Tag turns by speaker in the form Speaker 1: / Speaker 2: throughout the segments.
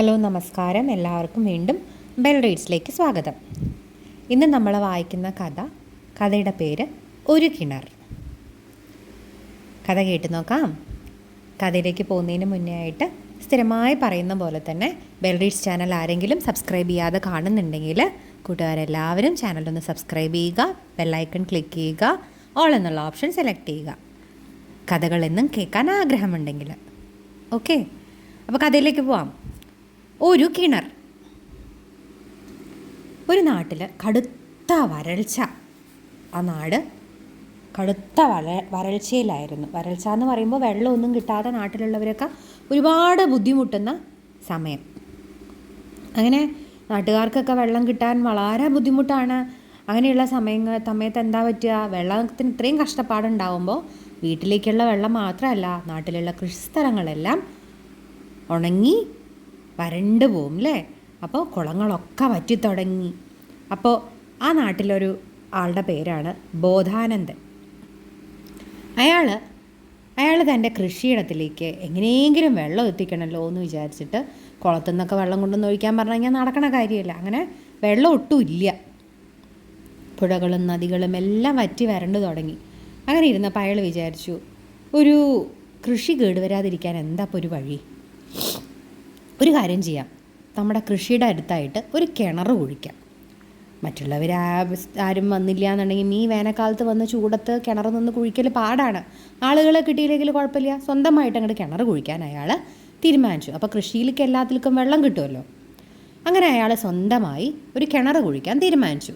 Speaker 1: Hello നമസ്കാരം. എല്ലാവർക്കും വീണ്ടും ബെൽ റീഡ്സിലേക്ക് സ്വാഗതം. ഇന്ന് നമ്മൾ വായിക്കുന്ന കഥ കഥയുടെ പേര് ഒരു കിണർ. കഥ കേട്ട് നോക്കാം. കഥയിലേക്ക് പോകുന്നതിന് മുന്നേ ആയിട്ട് സ്ഥിരമായി പറയുന്ന പോലെ തന്നെ ബെൽ റീഡ്സ് ചാനൽ ആരെങ്കിലും സബ്സ്ക്രൈബ് ചെയ്യാതെ കാണുന്നുണ്ടെങ്കിൽ കൂട്ടുകാരെല്ലാവരും ചാനലൊന്ന് സബ്സ്ക്രൈബ് ചെയ്യുക ബെല്ലൈക്കൺ ക്ലിക്ക് ചെയ്യുക ഓൾ എന്നുള്ള ഓപ്ഷൻ സെലക്ട് ചെയ്യുക. കഥകളെന്നും കേൾക്കാൻ ആഗ്രഹമുണ്ടെങ്കിൽ. ഓക്കെ? അപ്പോൾ കഥയിലേക്ക് പോവാം. ഒരു കിണർ. ഒരു നാട്ടിൽ കടുത്ത വരൾച്ച. ആ നാട് കടുത്ത വര വരൾച്ചയിലായിരുന്നു. വരൾച്ച എന്ന് പറയുമ്പോൾ വെള്ളമൊന്നും കിട്ടാതെ നാട്ടിലുള്ളവരൊക്കെ ഒരുപാട് ബുദ്ധിമുട്ടുന്ന സമയം. അങ്ങനെ നാട്ടുകാർക്കൊക്കെ വെള്ളം കിട്ടാൻ വളരെ ബുദ്ധിമുട്ടാണ്. അങ്ങനെയുള്ള സമയങ്ങൾ സമയത്ത് എന്താ പറ്റുക? വെള്ളത്തിന് ഇത്രയും കഷ്ടപ്പാടുണ്ടാവുമ്പോൾ വീട്ടിലേക്കുള്ള വെള്ളം മാത്രമല്ല നാട്ടിലുള്ള കൃഷിസ്ഥലങ്ങളെല്ലാം ഉണങ്ങി വരണ്ട് പോവും അല്ലേ അപ്പോൾ കുളങ്ങളൊക്കെ വറ്റിത്തുടങ്ങി. അപ്പോൾ ആ നാട്ടിലൊരു ആളുടെ പേരാണ് ബോധാനന്ദൻ. അയാൾ അയാൾ തന്റെ കൃഷിയിടത്തിലേക്ക് എങ്ങനെയെങ്കിലും വെള്ളം എത്തിക്കണമല്ലോ എന്ന് വിചാരിച്ചിട്ട് കുളത്തു നിന്നൊക്കെ വെള്ളം കൊണ്ടുവന്ന് ഒഴിക്കാൻ പറഞ്ഞു കഴിഞ്ഞാൽ നടക്കണ കാര്യമില്ല. അങ്ങനെ വെള്ളം ഒട്ടും ഇല്ല. പുഴകളും നദികളും എല്ലാം വറ്റി വരണ്ടു തുടങ്ങി. അങ്ങനെ ഇരുന്നപ്പോൾ അയാൾ വിചാരിച്ചു ഒരു കൃഷി കേടുവരാതിരിക്കാൻ എന്താ ഒരു വഴി? ഒരു കാര്യം ചെയ്യാം. നമ്മുടെ കൃഷിയുടെ അടുത്തായിട്ട് ഒരു കിണർ കുഴിക്കാം. മറ്റുള്ളവർ ആരും വന്നില്ല എന്നുണ്ടെങ്കിൽ ഈ വേനൽക്കാലത്ത് വന്ന് ചൂടത്ത് കിണർ നിന്ന് കുഴിക്കൽ പാടാണ്. ആളുകളെ കിട്ടിയില്ലെങ്കിൽ കുഴപ്പമില്ല. സ്വന്തമായിട്ട് അങ്ങോട്ട് കിണർ കുഴിക്കാൻ അയാൾ തീരുമാനിച്ചു. അപ്പോൾ കൃഷിയിലേക്ക് എല്ലാത്തിലേക്കും വെള്ളം കിട്ടുമല്ലോ. അങ്ങനെ അയാൾ സ്വന്തമായി ഒരു കിണർ കുഴിക്കാൻ തീരുമാനിച്ചു.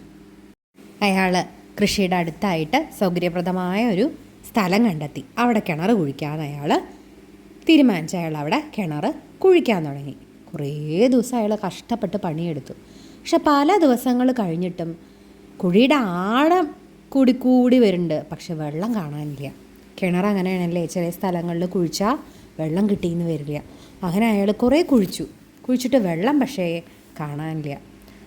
Speaker 1: അയാൾ കൃഷിയുടെ അടുത്തായിട്ട് സൗകര്യപ്രദമായ ഒരു സ്ഥലം കണ്ടെത്തി. അവിടെ കിണർ കുഴിക്കാൻ അയാൾ തീരുമാനിച്ചു. അയാൾ അവിടെ കിണർ കുഴിക്കാൻ തുടങ്ങി. കുറേ ദിവസം അയാൾ കഷ്ടപ്പെട്ട് പണിയെടുത്തു. പക്ഷെ പല ദിവസങ്ങൾ കഴിഞ്ഞിട്ടും കുഴിയുടെ ആഴം കൂടി കൂടി വരുന്നുണ്ട്. പക്ഷെ വെള്ളം കാണാനില്ല. കിണർ അങ്ങനെയാണല്ലേ ചില സ്ഥലങ്ങളിൽ കുഴിച്ചാൽ വെള്ളം കിട്ടിയെന്ന് വരില്ല. അങ്ങനെ അയാൾ കുറേ കുഴിച്ചു. കുഴിച്ചിട്ട് വെള്ളം പക്ഷേ കാണാനില്ല.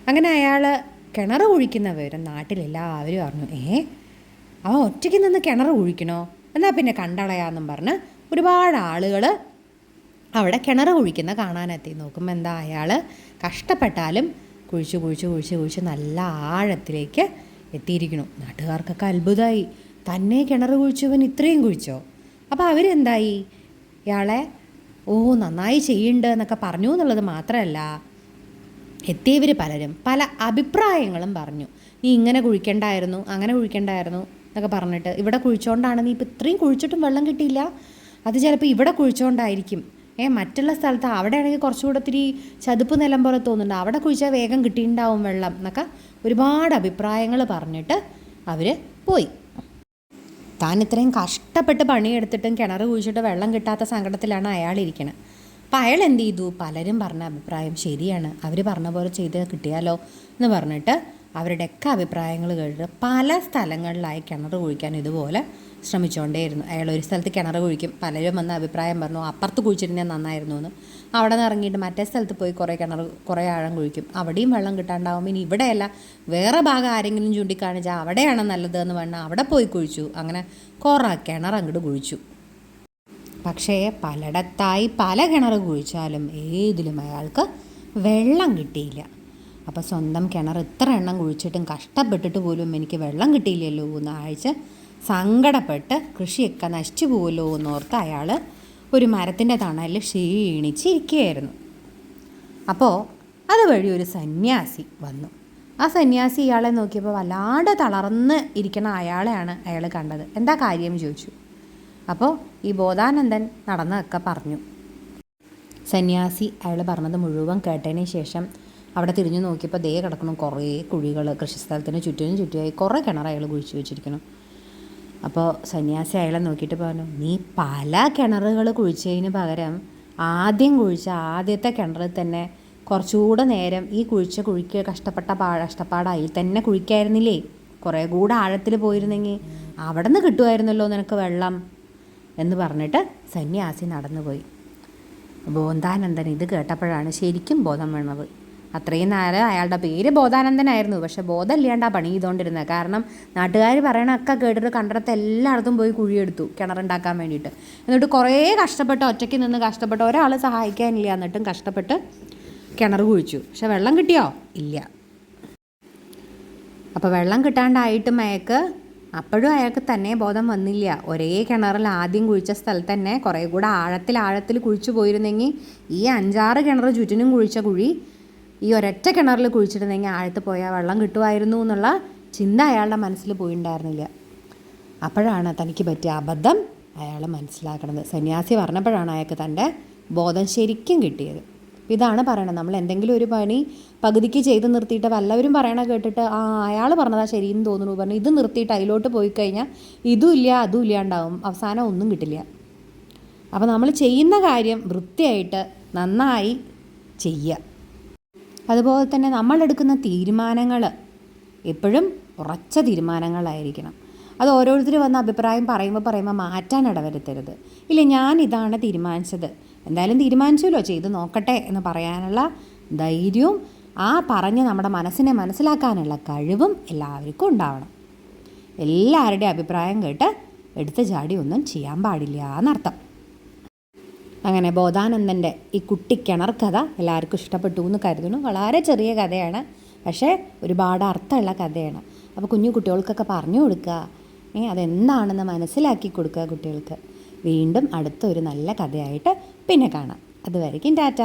Speaker 1: അങ്ങനെ അയാൾ കിണർ കുഴിക്കുന്ന വിവരം നാട്ടിലെല്ലാവരും അറിഞ്ഞു. ഏ അവൻ ഒറ്റയ്ക്ക് നിന്ന് കിണർ കുഴിക്കണോ? എന്നാൽ പിന്നെ കണ്ടളയാന്നും പറഞ്ഞ് ഒരുപാട് ആളുകൾ അവിടെ കിണർ കുഴിക്കുന്ന കാണാനെത്തി. നോക്കുമ്പോൾ എന്താ അയാൾ കഷ്ടപ്പെട്ടാലും കുഴിച്ച് കുഴിച്ച് കുഴിച്ച് കുഴിച്ച് നല്ല ആഴത്തിലേക്ക് എത്തിയിരിക്കണു നാട്ടുകാർക്കൊക്കെ അത്ഭുതമായി. തന്നെ കിണർ കുഴിച്ചവൻ ഇത്രയും കുഴിച്ചോ? അപ്പോൾ അവരെന്തായി? ഇയാളെ ഓ നന്നായി ചെയ്യുന്നുണ്ട് എന്നൊക്കെ പറഞ്ഞു എന്നുള്ളത് മാത്രമല്ല എത്തിയവർ പലരും പല അഭിപ്രായങ്ങളും പറഞ്ഞു. നീ ഇങ്ങനെ കുഴിക്കണ്ടായിരുന്നു അങ്ങനെ കുഴിക്കണ്ടായിരുന്നു എന്നൊക്കെ പറഞ്ഞിട്ട് ഇവിടെ കുഴിച്ചോണ്ടാണ് നീ ഇപ്പോൾ ഇത്രയും കുഴിച്ചിട്ടും വെള്ളം കിട്ടിയില്ല. അത് ചിലപ്പോൾ ഇവിടെ കുഴിച്ചോണ്ടായിരിക്കും. ഏ മറ്റുള്ള സ്ഥലത്ത് അവിടെ ആണെങ്കിൽ കുറച്ചുകൂടെ ഒത്തിരി ചതുപ്പ് നിലം പോലെ തോന്നുന്നുണ്ട്. അവിടെ കുഴിച്ചാൽ വേഗം കിട്ടിയിട്ടുണ്ടാവും വെള്ളം എന്നൊക്കെ ഒരുപാട് അഭിപ്രായങ്ങൾ പറഞ്ഞിട്ട് അവർ പോയി. താൻ ഇത്രയും കഷ്ടപ്പെട്ട് പണിയെടുത്തിട്ടും കിണർ കുഴിച്ചിട്ട് വെള്ളം കിട്ടാത്ത സങ്കടത്തിലാണ് അയാൾ ഇരിക്കുന്നത് അപ്പം അയാൾ എന്ത് ചെയ്തു? പലരും പറഞ്ഞ അഭിപ്രായം ശരിയാണ്. അവർ പറഞ്ഞ പോലെ ചെയ്ത് കിട്ടിയാലോ എന്ന് പറഞ്ഞിട്ട് അവരുടെയൊക്കെ അഭിപ്രായങ്ങൾ കേട്ട് പല സ്ഥലങ്ങളിലായി കിണർ കുഴിക്കാൻ ഇതുപോലെ ശ്രമിച്ചുകൊണ്ടേയിരുന്നു. അയാൾ ഒരു സ്ഥലത്ത് കിണർ കുഴിക്കും പലരും വന്ന് അഭിപ്രായം പറഞ്ഞു അപ്പുറത്ത് കുഴിച്ചിരുന്നാൽ നന്നായിരുന്നു എന്ന്. അവിടെ നിന്ന് ഇറങ്ങിയിട്ട് മറ്റേ സ്ഥലത്ത് പോയി കുറേ കിണർ കുറേ ആഴം കുഴിക്കും. അവിടെയും വെള്ളം കിട്ടാണ്ടാവും. ഇനി ഇവിടെയല്ല വേറെ ഭാഗം ആരെങ്കിലും ചൂണ്ടിക്കാണിച്ചാൽ അവിടെയാണ് നല്ലതെന്ന് പറഞ്ഞാൽ അവിടെ പോയി കുഴിച്ചു. അങ്ങനെ കുറേ കിണർ അങ്ങോട്ട് കുഴിച്ചു. പക്ഷേ പലയിടത്തായി പല കിണർ കുഴിച്ചാലും ഏതിലും അയാൾക്ക് വെള്ളം കിട്ടിയില്ല. അപ്പോൾ സ്വന്തം കിണർ ഇത്ര എണ്ണം കുഴിച്ചിട്ടും കഷ്ടപ്പെട്ടിട്ട് പോലും എനിക്ക് വെള്ളം കിട്ടിയില്ലല്ലോ എന്ന് ആഴ്ച സങ്കടപ്പെട്ട് കൃഷിയൊക്കെ നശിച്ചു പോകുമല്ലോ എന്നോർത്ത് അയാൾ ഒരു മരത്തിന്റെ തണലിൽ ക്ഷീണിച്ചിരിക്കുകയായിരുന്നു. അപ്പോൾ അതുവഴി ഒരു സന്യാസി വന്നു. ആ സന്യാസി ഇയാളെ നോക്കിയപ്പോൾ വല്ലാണ്ട് തളർന്ന് ഇരിക്കണ അയാളെയാണ് അയാൾ കണ്ടത്. എന്താ കാര്യം ചോദിച്ചു. അപ്പോൾ ഈ ബോധാനന്ദൻ നടന്നതൊക്കെ പറഞ്ഞു. സന്യാസി അയാൾ പറഞ്ഞത് മുഴുവൻ കേട്ടതിന് ശേഷം അവിടെ തിരിഞ്ഞു നോക്കിയപ്പോൾ ദേ കിടക്കണം കുറേ കുഴികൾ കൃഷിസ്ഥലത്തിന് ചുറ്റിനും ചുറ്റുമായി കുറേ കിണർ അയാൾ കുഴിച്ചു വെച്ചിരിക്കണം അപ്പോൾ സന്യാസി അയാളെ നോക്കിയിട്ട് പറഞ്ഞു നീ പല കിണറുകൾ കുഴിച്ചതിന് പകരം ആദ്യം കുഴിച്ച ആദ്യത്തെ കിണറിൽ തന്നെ കുറച്ചുകൂടെ നേരം ഈ കുഴിച്ച കുഴിക്ക് കഷ്ടപ്പെട്ട പാ കഷ്ടപ്പാടായി തന്നെ കുഴിക്കായിരുന്നില്ലേ? കുറേ കൂടെ ആഴത്തിൽ പോയിരുന്നെങ്കിൽ അവിടെ നിന്ന് കിട്ടുമായിരുന്നല്ലോ നിനക്ക് വെള്ളം. എന്ന് പറഞ്ഞിട്ട് സന്യാസി നടന്നുപോയി. ബോധാനന്ദൻ ഇത് കേട്ടപ്പോഴാണ് ശരിക്കും ബോധം വീണത്. അത്രയും നേരം അയാളുടെ പേര് ബോധാനന്ദനായിരുന്നു. പക്ഷെ ബോധമില്ലാണ്ട് പണി ചെയ്തുകൊണ്ടിരുന്നത്. കാരണം നാട്ടുകാർ പറയണൊക്കെ കേട്ടിട്ട് കണ്ടിടത്ത് എല്ലായിടത്തും പോയി കുഴിയെടുത്തു കിണറുണ്ടാക്കാൻ വേണ്ടിയിട്ട്. എന്നിട്ട് കുറേ കഷ്ടപ്പെട്ട് ഒറ്റയ്ക്ക് നിന്ന് കഷ്ടപ്പെട്ട് ഒരാൾ സഹായിക്കാനില്ല എന്നിട്ടും കഷ്ടപ്പെട്ട് കിണർ കുഴിച്ചു. പക്ഷെ വെള്ളം കിട്ടിയോ? ഇല്ല. അപ്പോൾ വെള്ളം കിട്ടാണ്ടായിട്ടും അയാൾക്ക് അപ്പോഴും അയാൾക്ക് തന്നെ ബോധം വന്നില്ല. ഒരേ കിണറിൽ ആദ്യം കുഴിച്ച സ്ഥലത്ത് തന്നെ കുറേ കൂടെ ആഴത്തിൽ ആഴത്തിൽ കുഴിച്ചു പോയിരുന്നെങ്കിൽ ഈ അഞ്ചാറ് കിണർ ചുറ്റിനും കുഴിച്ച കുഴി ഈ ഒരൊറ്റ കിണറിൽ കുഴിച്ചിരുന്നെങ്കിൽ ആഴത്ത് പോയാൽ വെള്ളം കിട്ടുമായിരുന്നു എന്നുള്ള ചിന്ത അയാളുടെ മനസ്സിൽ പോയിണ്ടായിരുന്നില്ല. അപ്പോഴാണ് തനിക്ക് പറ്റിയ അബദ്ധം അയാൾ മനസ്സിലാക്കണത്. സന്യാസി പറഞ്ഞപ്പോഴാണ് അയാൾക്ക് തന്റെ ബോധം ശരിക്കും കിട്ടിയത്. ഇതാണ് പറയണത്. നമ്മൾ എന്തെങ്കിലും ഒരു പണി പകുതിക്ക് ചെയ്ത് നിർത്തിയിട്ട് വല്ലവരും പറയണ കേട്ടിട്ട് ആ അയാൾ പറഞ്ഞതാ ശരിയെന്ന് തോന്നുന്നു പറഞ്ഞു ഇത് നിർത്തിയിട്ട് അതിലോട്ട് പോയി കഴിഞ്ഞാൽ ഇതും ഇല്ല അതും ഇല്ലാണ്ടാവും അവസാനം ഒന്നും കിട്ടില്ല. അപ്പോൾ നമ്മൾ ചെയ്യുന്ന കാര്യം വൃത്തിയായിട്ട് നന്നായി ചെയ്യുക. അതുപോലെ തന്നെ നമ്മളെടുക്കുന്ന തീരുമാനങ്ങൾ എപ്പോഴും ഉറച്ച തീരുമാനങ്ങളായിരിക്കണം. അത് ഓരോരുത്തർ വന്ന അഭിപ്രായം പറയുമ്പോൾ പറയുമ്പോൾ മാറ്റാൻ ഇടവരുത്തരുത്. ഇല്ല ഞാൻ ഇതാണ് തീരുമാനിച്ചത്. എന്തായാലും തീരുമാനിച്ചല്ലോ ചെയ്ത് നോക്കട്ടെ എന്ന് പറയാനുള്ള ധൈര്യവും ആ പറഞ്ഞ് നമ്മുടെ മനസ്സിനെ മനസ്സിലാക്കാനുള്ള കഴിവും എല്ലാവർക്കും ഉണ്ടാവണം. എല്ലാവരുടെയും അഭിപ്രായം കേട്ട് എടുത്ത ചാടി ഒന്നും ചെയ്യാൻ പാടില്ല എന്നർത്ഥം. അങ്ങനെ ബോധാനന്ദന്റെ ഈ കുട്ടി കിണർ കഥ എല്ലാവർക്കും ഇഷ്ടപ്പെട്ടു എന്ന് കരുതുന്നു. വളരെ ചെറിയ കഥയാണ് പക്ഷേ ഒരുപാട് അർത്ഥമുള്ള കഥയാണ്. അപ്പോൾ കുഞ്ഞു കുട്ടികൾക്കൊക്കെ പറഞ്ഞു കൊടുക്കുക. ഏ അതെന്താണെന്ന് മനസ്സിലാക്കി കൊടുക്കുക കുട്ടികൾക്ക്. വീണ്ടും അടുത്തൊരു നല്ല കഥയായിട്ട് പിന്നെ കാണാം. അതുവരയ്ക്കും ടാറ്റ.